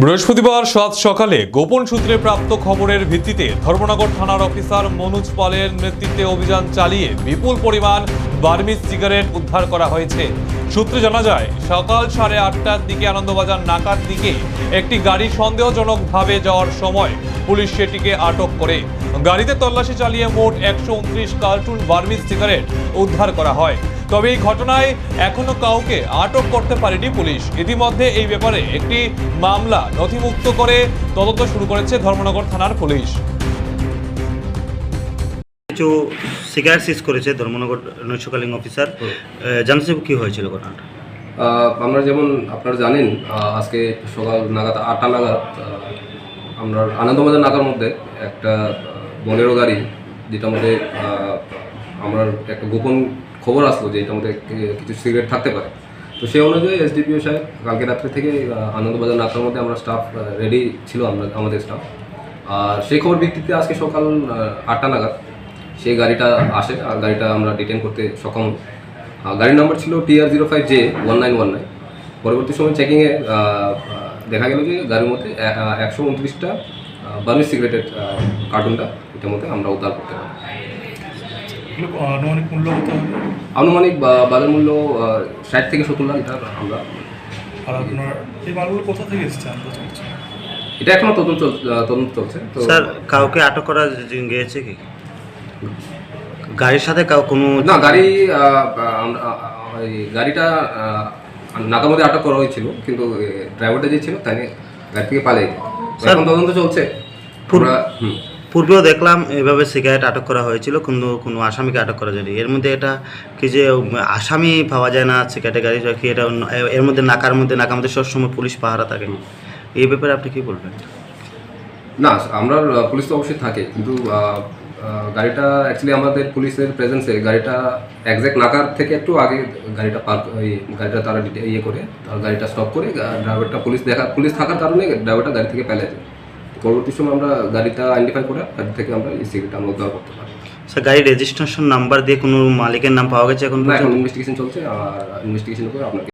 বৃহস্পতিবার সাত সকালে গোপন সূত্রে প্রাপ্ত খবরের ভিত্তিতে ধর্মনগর থানার অফিসার মনোজ পালের নেতৃত্বে অভিযান চালিয়ে বিপুল পরিমাণ বার্মিজ সিগারেট উদ্ধার করা হয়েছে। সূত্রে জানা যায়, সকাল সাড়ে আটটার দিকে আনন্দবাজার নাকার দিকে একটি গাড়ি সন্দেহজনকভাবে যাওয়ার সময় পুলিশ সেটিকে আটক করে। গাড়িতে তল্লাশি চালিয়ে মোট একশো উনত্রিশ কার্টুন বার্মিজ সিগারেট উদ্ধার করা হয়। তবে এই ঘটনায় এখনও কাউকে আটক করতে পারেনি পুলিশ। ইতিমধ্যে এই ব্যাপারে একটি মামলা নথিমুক্ত করে তদন্ত শুরু করেছে ধর্মনগর থানার পুলিশ। কিছু সিগারেট সিজ করেছে ধর্মনগর নৈশকালীন অফিসার। জানতে কি হয়েছিল ঘটনাটা? আমরা যেমন আপনারা জানেন আজকে সকাল নাগাদ আটটা নাগাদ আমরা আনন্দবাজার নাগার মধ্যে একটা বনেরো গাড়ি যেটার মধ্যে আহ, আমরা একটা গোপন খবর আসলো যে এটার মধ্যে কিছু সিগারেট থাকতে পারে। তো সেই অনুযায়ী এসডিপিও সাহেব কালকে রাত্রে থেকে আনন্দবাজার নাকার মধ্যে আমরা স্টাফ রেডি ছিল আমরা, আমাদের স্টাফ আর সেই খবর ভিত্তিতে আজকে সকাল আটটা নাগাদ সেই গাড়িটা আসে, আর গাড়িটা আমরা ডিটেন করতে সক্ষম। গাড়ির নাম্বার ছিল TR zero five J one nine one nine. পরবর্তী সময় চেকিংয়ে দেখা গেল যে গাড়ির মধ্যে একশো উনত্রিশটা বার্মিজ সিগারেটের কার্টুনটা এটার মধ্যে আমরা উদ্ধার করতে পারি। এগুলো আনুমানিক মূল্য কত হবে? আনুমানিক বা- বাজার মূল্য ষাট থেকে সত্তর লাখ এটা আমরা আর আপনার এই মালগুলো কোথা থেকে এসেছে এটা এখনও তদন্ত তদন্ত চলছে তো স্যার কাউকে আটক করা গিয়েছে কি? গাড়ির সাথে কাউ কোনো না গাড়ি গাড়িটা নাকার মধ্যে আটক করা হয়েছিল কিন্তু ড্রাইভারটা যে ছিল তাই গাড়ি থেকে পালিয়ে গেছে। স্যার, এখন তদন্ত চলছে। পুর- আমরা হুম। পূর্বেও দেখলাম এভাবে সিগারেট আটক করা হয়েছিল কিন্তু কোনো আসামিকে আটক করা যায়নি। এর মধ্যে এটা কি যে আসামি পাওয়া যায় না সিগারেটের গাড়ি কি এটা এর মধ্যে নাকার মধ্যে নাকার মধ্যে সবসময় পুলিশ পাহারা থাকে। এই ব্যাপারে আপনি কি বলবেন? না আমরা পুলিশ তো অবশ্যই থাকে কিন্তু গাড়িটা অ্যাকচুয়ালি আমাদের পুলিশের প্রেজেন্সে গাড়িটা একজ্যাক্ট নাকার থেকে একটু আগে গাড়িটা পার্ক ওই গাড়িটা তারা ইয়ে করে তার গাড়িটা স্টপ করে ড্রাইভারটা পুলিশ দেখা পুলিশ থাকার কারণে ড্রাইভারটা গাড়ি থেকে পেলে যায়। পরবর্তী সময় আমরা গাড়িটা আইডেন্টিফাই করে গাড়ি থেকে আমরা এই সিগারেটটা আমরা উদ্ধার করতে পারি। স্যার গাড়ির রেজিস্ট্রেশন নাম্বার দিয়ে কোনো মালিকের নাম পাওয়া গেছে এখন এখন ইনভেস্টিগেশন চলছে আর ইনভেস্টিগেশন করে আপনাকে